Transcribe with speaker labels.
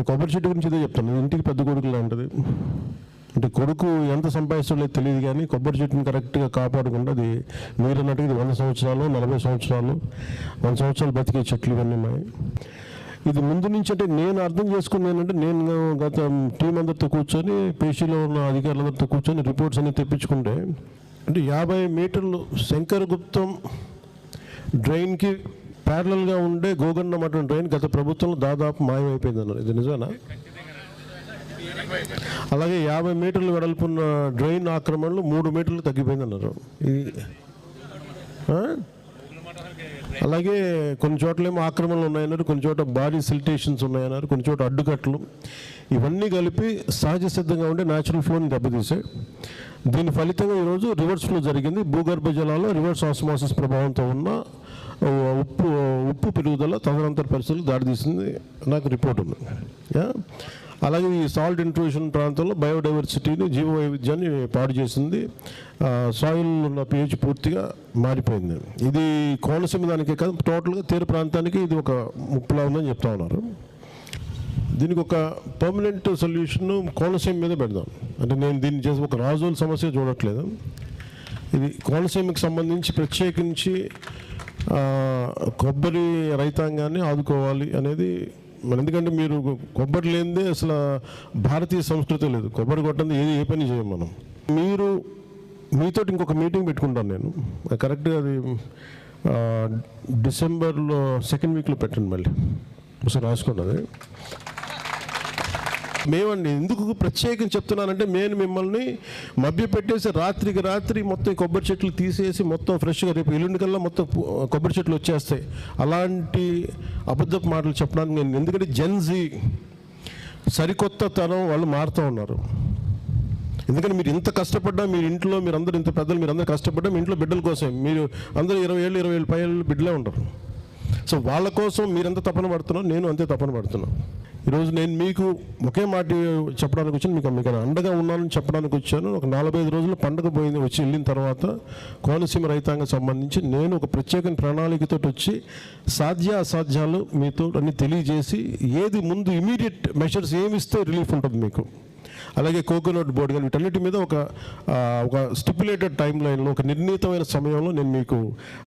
Speaker 1: కొబ్బరి చెట్టు గురించి ఇదే చెప్తాను ఇంటికి పెద్ద కొడుకులా ఉంటుంది అంటే కొడుకు ఎంత సంపాదిస్తుందో తెలియదు కానీ కొబ్బరి చెట్టుని కరెక్ట్గా కాపాడుకుంటే అది మీరు అన్నట్టుగా ఇది వంద సంవత్సరాలు నలభై సంవత్సరాలు వంద సంవత్సరాలు బతికే చెట్లు ఇవన్నీ ఉన్నాయి. ఇది ముందు నుంచి అంటే నేను అర్థం చేసుకుంది ఏంటంటే నేను గత టీం అందరితో కూర్చొని పేషీలో ఉన్న అధికారులందరితో కూర్చొని రిపోర్ట్స్ అన్ని తెప్పించుకుంటే అంటే యాభై మీటర్లు శంకరగుప్తం డ్రైన్కి ప్యారలల్గా ఉండే గోగన్న మటన్ డ్రైన్ గత ప్రభుత్వంలో దాదాపు మాయమైపోయింది అన్నారు ఇది నిజమేనా? అలాగే యాభై మీటర్లు వెడల్పున్న డ్రైన్ ఆక్రమణలు మూడు మీటర్లు తగ్గిపోయింది అన్నారు ఇది అలాగే కొన్ని చోట్లేమో ఆక్రమణలు ఉన్నాయన్నారు కొన్ని చోట బాడీ సిల్టేషన్స్ ఉన్నాయన్నారు కొన్ని చోట అడ్డుకట్లు ఇవన్నీ కలిపి సహజ సిద్ధంగా ఉండే న్యాచురల్ ఫ్లోని దెబ్బతీసాయి. దీని ఫలితంగా ఈరోజు రివర్స్లో జరిగింది. భూగర్భ జలాల్లో రివర్స్ ఆస్మాసిస్ ప్రభావంతో ఉన్న ఉప్పు ఉప్పు పెరుగుదల తదనంతర పరిస్థితులు దారితీసింది. నాకు రిపోర్ట్ ఉంది. అలాగే ఈ సాల్ట్ ఇంట్రూషన్ ప్రాంతంలో బయోడైవర్సిటీని జీవ వైవిధ్యాన్ని పాడు చేసింది. సాయిల్ ఉన్న పిహెచ్ పూర్తిగా మారిపోయింది. ఇది కోనసీమ దానికే కాదు టోటల్గా తీర ప్రాంతానికి ఇది ఒక ముప్పులా ఉందని చెప్తా ఉన్నారు. దీనికి ఒక పర్మనెంట్ సొల్యూషన్ కోనసీమ మీద పెడదాం. అంటే నేను దీన్ని చేసి ఒక రాజుల సమస్య చూడట్లేదు. ఇది కోనసీమకు సంబంధించి ప్రత్యేకించి కొబ్బరి రైతాంగాన్ని ఆదుకోవాలి అనేది మరి ఎందుకంటే మీరు కొబ్బరి లేనిదే అసలు భారతీయ సంస్కృతి లేదు. కొబ్బరి కొట్టంది ఏది ఏ పని చేయం మనం? మీరు మీతో ఇంకొక మీటింగ్ పెట్టుకుంటాను నేను. కరెక్ట్గా అది డిసెంబర్లో సెకండ్ వీక్లో పెట్టండి మళ్ళీ. ఒకసారి రాసుకోండి అది. మేమండి ఎందుకు ప్రత్యేకం చెప్తున్నానంటే నేను మిమ్మల్ని మభ్యపెట్టేసి రాత్రికి రాత్రి మొత్తం కొబ్బరి చెట్లు తీసేసి మొత్తం ఫ్రెష్గా రేపు ఎల్లుండి కల్లా మొత్తం కొబ్బరి చెట్లు వచ్చేస్తాయి. అలాంటి అబద్ధపు మాటలు చెప్పడానికి నేను ఎందుకంటే జెన్జీ సరికొత్త తరం వాళ్ళు మారుతూ ఉన్నారు. ఎందుకంటే మీరు ఇంత కష్టపడ్డా మీరు ఇంట్లో మీరు అందరూ ఇంత పెద్దలు మీరు అందరూ కష్టపడ్డా మీ ఇంట్లో బిడ్డల కోసం మీరు అందరూ ఇరవై ఏళ్ళు ఇరవై ఏళ్ళు పైన బిడ్డలే ఉంటారు సో వాళ్ళ కోసం మీరెంత తపన పడుతున్నారో నేను అంతే తపన పడుతున్నాను ఈరోజు నేను మీకు ఒకే మాట చెప్పడానికి వచ్చాను మీకు మీకు అండగా ఉన్నానని చెప్పడానికి వచ్చాను. ఒక నలభై ఐదు రోజులు పండగ పోయింది వచ్చి వెళ్ళిన తర్వాత కోనసీమ రైతాంగం సంబంధించి నేను ఒక ప్రత్యేక ప్రణాళికతో వచ్చి సాధ్య అసాధ్యాలు మీతో అన్ని తెలియజేసి ఏది ముందు ఇమీడియట్ మెషర్స్ ఏమి ఇస్తే రిలీఫ్ ఉంటుంది మీకు. అలాగే కోకోనట్ బోర్డు కానీ వీటన్నిటి మీద ఒక ఒక స్టిపులేటెడ్ టైం లైన్లో ఒక నిర్ణీతమైన సమయంలో నేను మీకు